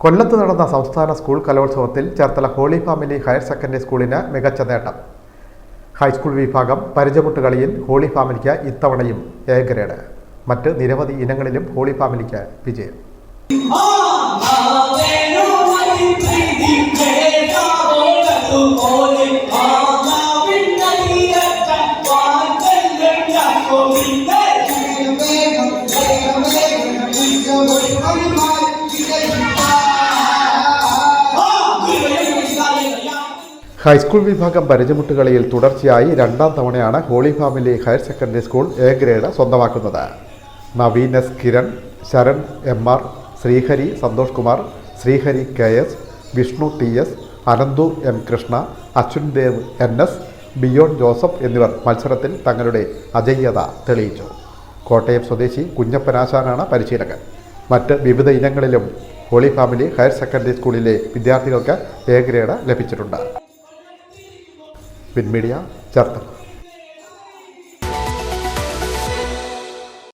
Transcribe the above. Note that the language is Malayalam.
കൊല്ലത്ത് നടന്ന സംസ്ഥാന സ്കൂൾ കലോത്സവത്തിൽ Cherthala holy family higher secondary സ്കൂളിന് മികച്ച നേട്ടം ഹൈസ്കൂൾ വിഭാഗം പരിചമുട്ട് കളിയിൽ ഹോളി ഫാമിലിക്ക് ഇത്തവണയും എ ഗ്രേഡ് മറ്റ് നിരവധി ഇനങ്ങളിലും ഹോളി ഫാമിലിക്ക് വിജയം ഹൈസ്കൂൾ വിഭാഗം പരിചമുട്ടുകളിയിൽ തുടർച്ചയായി രണ്ടാം തവണയാണ് holy family higher secondary school A grade സ്വന്തമാക്കുന്നത്. Naveen S Kiran Sharan M R Sreehari Santhosh Kumar Sreehari K S Vishnu T S Ananthu M Krishna Achyun Dev N S Biyon Joseph എന്നിവർ മത്സരത്തിൽ തങ്ങളുടെ അജയ്യത തെളിയിച്ചു. കോട്ടയം സ്വദേശി കുഞ്ഞപ്പനാശാനാണ് പരിശീലകൻ. മറ്റ് വിവിധ ഇനങ്ങളിലും ഹോളി ഫാമിലി ഹയർ സെക്കൻഡറി സ്കൂളിലെ വിദ്യാർത്ഥികൾക്ക് എ ഗ്രേഡ് ലഭിച്ചിട്ടുണ്ട്. പിൻമീഡിയ ചേർത്തല